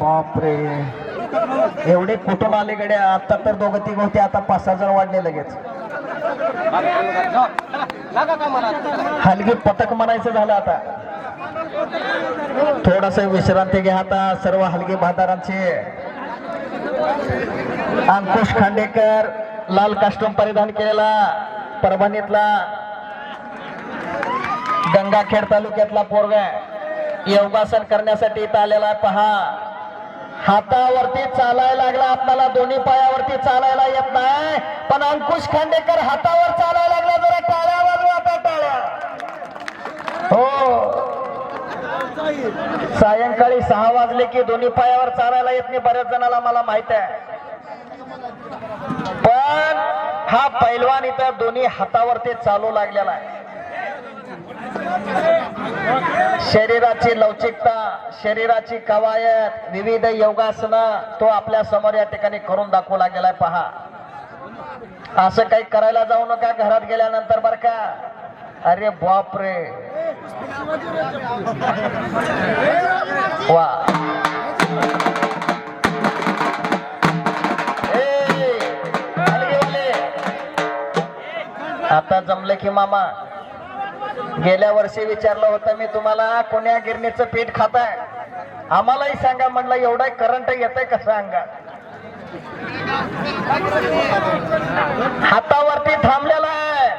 बापरे. एवढे कुटुंब आले गड्या आता तर दोघं तिघ होते आता पाच सहा जण वाढले लगेच. हलगी पथक म्हणायचं झालं आता. थोडस विश्रांती घ्या आता सर्व हलगी भादारांचे अंकुश खांडेकर लाल कास्टूम परिधान केलेला परभणीतला. गंगाखेड तालुक्यातला पोरगा योगासन करण्यासाठी इथं आलेला आहे. पहा. हातावरती चालायला लागला. आपल्याला दोन्ही पायावरती चालायला येत नाही. पण अंकुश खांडेकर हातावर चालायला लागला. जरा टाळ्या वाजवा आता टाळ्या. हो. सायंकाळी सहा वाजले की दोन्ही पायावर चालायला येत नाही. बऱ्याच जणाला मला माहीत आहे. पण हा पैलवान इथं दोन्ही हातावरती चालू लागलेला आहे. शरीराची लवचिकता शरीराची कवायत विविध योगासनं तो आपल्यासमोर या ठिकाणी करून दाखवला गेलाय. पहा. असं काही करायला जाऊ नका घरात गेल्यानंतर बर का. अरे बापरे. वा. आता जमलं की मामा. गेल्या वर्षी विचारलं होतं मी तुम्हाला कोण्या गिरणीचं पीठ खाताय? आम्हालाही सांगा म्हणलं एवढा करंट येतंय कसं अंगा हातावरती थांबलेला आहे.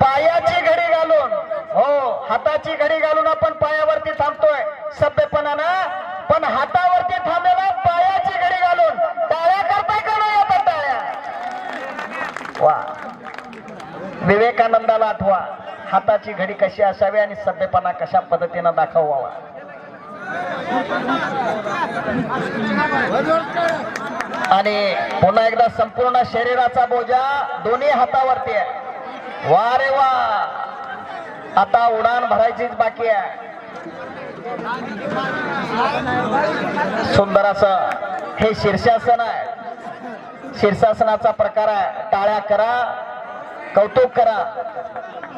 पायाची घडी घालून. हो हाताची घडी घालून आपण पायावरती थांबतोय सभ्यपणानं. पण हातावरती थांबलेला पायाची घडी घालून. टाळ्या करताय का नाही आता टाळ्या? वा. विवेकानंदाला आठवा. हाताची घडी कशी असावी आणि सभ्यपणा कशा पद्धतीनं दाखवावा? आणि पुन्हा एकदा संपूर्ण शरीराचा बोजा दोन्ही हातावरती आहे. वा रे वा! आता उडान भरायचीच बाकी आहे. सुंदर असं. हे शीर्षासन आहे. शीर्षासनाचा प्रकार आहे. टाळ्या करा. कौतुक करा.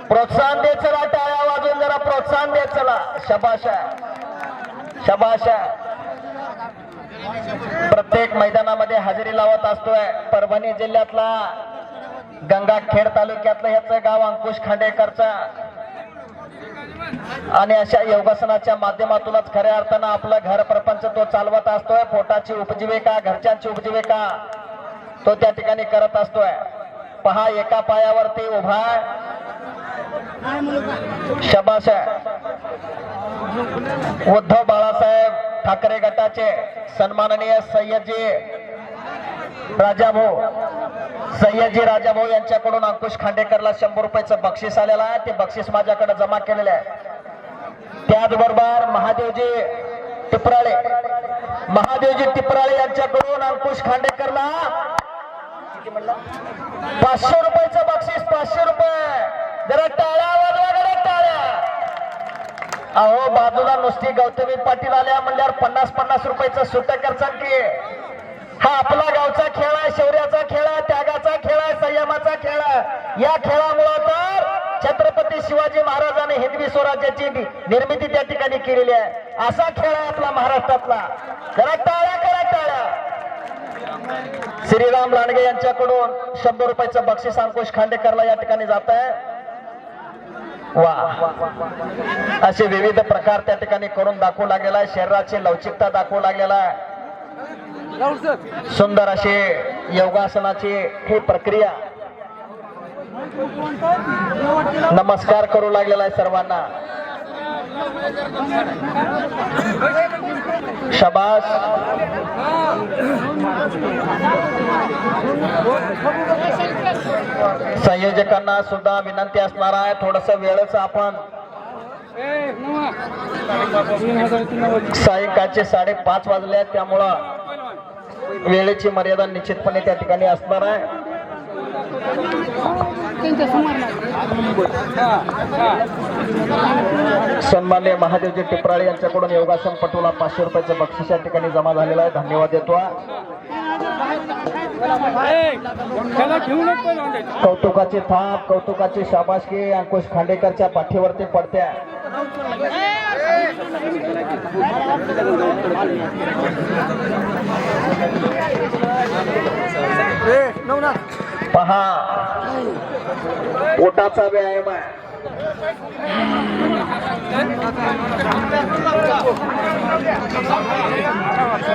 प्रोत्साहन दे चला टाळ्या वाजून जरा प्रोत्साहन दे चला. शबाशा शबाशा प्रत्येक मैदानामध्ये हजेरी लावत असतोय. परभणी जिल्ह्यातला गंगाखेड तालुक्यातलं ह्याच गाव अंकुश खांडेकरचा. आणि अशा योगासनाच्या माध्यमातूनच खऱ्या अर्थानं आपलं घर प्रपंच तो चालवत असतोय. पोटाची उपजीविका घरच्यांची उपजीविका तो त्या ठिकाणी करत असतोय. पहा एका पायावरती उभा शबाश उद्धव बाळासाहेब ठाकरे गटाचे सन्माननीय सय्यदजी राजाभाऊ. सय्यदजी राजाभाऊ यांच्याकडून अंकुश खांडेकरला शंभर रुपयाचं बक्षीस आलेलं आहे. ते बक्षीस माझ्याकडे जमा केलेलं आहे. त्याचबरोबर महादेवजी टिपराळे. महादेवजी टिपराळे यांच्याकडून अंकुश खांडेकरला पाचशे रुपयाचं बक्षीस पाचशे रुपये. जरा टाळ्या वाजवा जरा टाळ्या. अहो बाजूला नुसती गौतमी पाटील आल्या म्हणल्यावर पन्नास पन्नास रुपयाचं सुट करचाल की. हा आपला गावचा खेळ आहे शौर्याचा खेळ आहे त्यागाचा खेळ आहे संयमाचा खेळ आहे. या खेळामुळं तर छत्रपती शिवाजी महाराजांनी हिंदवी स्वराज्याची निर्मिती त्या ठिकाणी केलेली आहे. असा खेळ आहे आपला महाराष्ट्रातला. जरा टाळ्या करा श्रीराम लांडगे यांच्याकडून शंभर रुपयाचं बक्षीस अंकुश खांडेकरला या ठिकाणी जात आहे. वा. असे विविध प्रकार त्या ठिकाणी करून दाखवू लागलेला आहे. शरीराची लवचिकता दाखवू लागलेला आहे. सुंदर अशी योगासनाची ही प्रक्रिया नमस्कार करू लागलेला आहे सर्वांना. शबास. संयोजकांना सुद्धा विनंती असणार आहे. थोडस वेळच आपण सायंकाळचे साडेपाच वाजले आहेत त्यामुळं वेळेची मर्यादा निश्चितपणे त्या ठिकाणी असणार आहे. सन्मान्य महादेवजी टिपराळे यांच्याकडून योगासन पटोला पाचशे रुपयाचं बक्षीस या ठिकाणी जमा झालेलं आहे. धन्यवाद देतो. कौतुकाचे थाप कौतुकाची शाबासकी अंकुश खांडेकरच्या पाठीवरती पडत्या. पहा पोटाचा व्यायाम आहे.